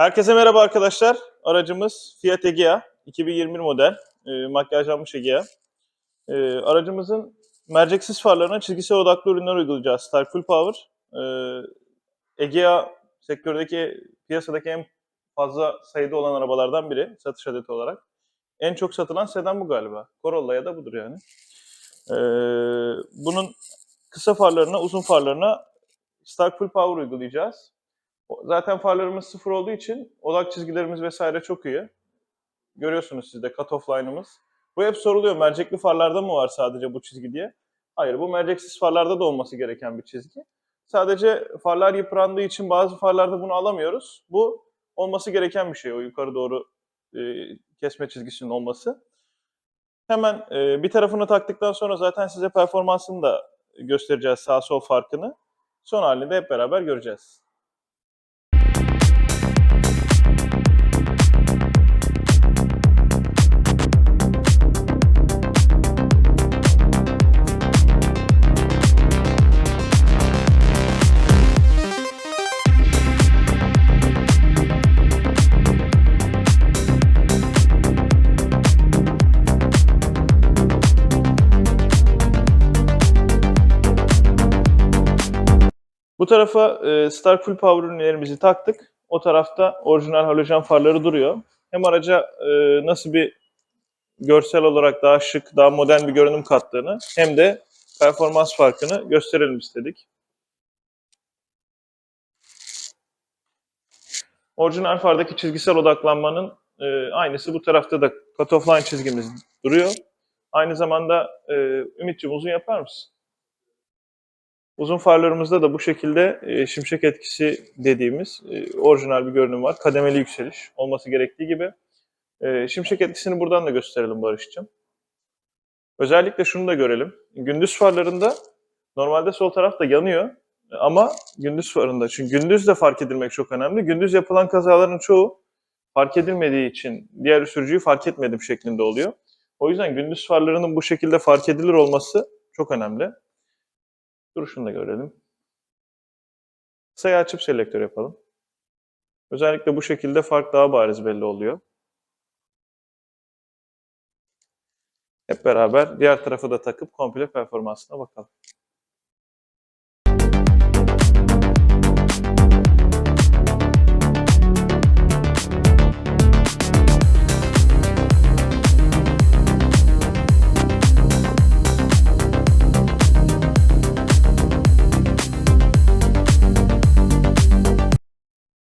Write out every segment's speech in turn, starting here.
Herkese merhaba arkadaşlar. Aracımız Fiat Egea 2021 model e, makyajlanmış Egea. E, aracımızın merceksiz farlarına çizgisel odaklı ürünler uygulayacağız. Star Full Power. E, Egea sektördeki piyasadaki en fazla sayıda olan arabalardan biri satış adeti olarak. En çok satılan sedan bu galiba. Corolla ya da budur yani. E, bunun kısa farlarına, uzun farlarına Star Full Power uygulayacağız. Zaten farlarımız sıfır olduğu için odak çizgilerimiz vesaire çok iyi. Görüyorsunuz siz de cut-off line'ımız. Bu hep soruluyor. Mercekli farlarda mı var sadece bu çizgi diye. Hayır bu merceksiz farlarda da olması gereken bir çizgi. Sadece farlar yıprandığı için bazı farlarda bunu alamıyoruz. Bu olması gereken bir şey. O yukarı doğru e, kesme çizgisinin olması. Hemen e, bir tarafını taktıktan sonra zaten size performansını da göstereceğiz sağ sol farkını. Son halini de hep beraber göreceğiz. Bu tarafa e, Star Full Power ürünlerimizi taktık. O tarafta orijinal halojen farları duruyor. Hem araca e, nasıl bir görsel olarak daha şık, daha modern bir görünüm kattığını hem de performans farkını gösterelim istedik. Orijinal fardaki çizgisel odaklanmanın e, aynısı bu tarafta da cut-off line çizgimiz duruyor. Aynı zamanda e, Ümit'ciğim uzun yapar mısın? Uzun farlarımızda da bu şekilde e, şimşek etkisi dediğimiz e, orijinal bir görünüm var. Kademeli yükseliş olması gerektiği gibi. E, şimşek etkisini buradan da gösterelim Barış'cığım. Özellikle şunu da görelim. Gündüz farlarında normalde sol taraf da yanıyor ama gündüz farında. Çünkü gündüz de fark edilmek çok önemli. Gündüz yapılan kazaların çoğu fark edilmediği için diğer sürücüyü fark etmedim şeklinde oluyor. O yüzden gündüz farlarının bu şekilde fark edilir olması çok önemli. Duruşunu da görelim. Sayı açıp selektör yapalım. Özellikle bu şekilde fark daha bariz belli oluyor. Hep beraber diğer tarafı da takıp komple performansına bakalım.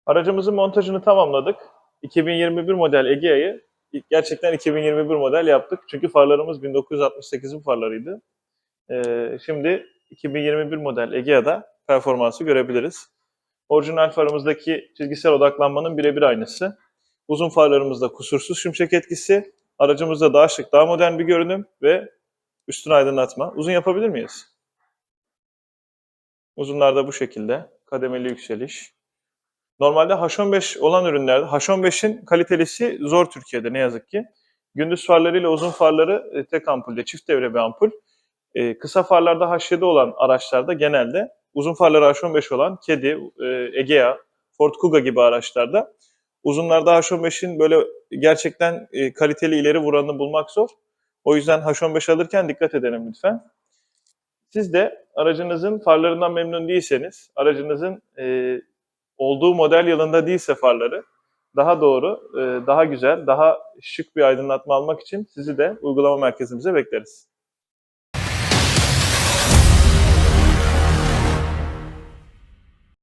Aracımızın montajını tamamladık. 2021 model Egea'yı gerçekten 2021 model yaptık. Çünkü farlarımız 1968'in farlarıydı. Ee, şimdi 2021 model Egea'da performansı görebiliriz. Orijinal farımızdaki çizgisel odaklanmanın birebir aynısı. Uzun farlarımızda kusursuz şimşek etkisi, aracımızda daha şık, daha modern bir görünüm ve üstün aydınlatma. Uzun yapabilir miyiz? Uzunlarda bu şekilde kademeli yükseliş. Normalde H15 olan ürünlerde H15'in kalitelisi zor Türkiye'de ne yazık ki. Gündüz farlarıyla uzun farları e, tek ampulde, çift devre bir ampul. E, kısa farlarda H7 olan araçlarda genelde uzun farları H15 olan Kedi, e, Egea, Ford Kuga gibi araçlarda uzunlarda H15'in böyle gerçekten e, kaliteli ileri vuranını bulmak zor. O yüzden H15 alırken dikkat edelim lütfen. Siz de aracınızın farlarından memnun değilseniz, aracınızın e, olduğu model yılında değilse farları daha doğru, e, daha güzel, daha şık bir aydınlatma almak için sizi de uygulama merkezimize bekleriz.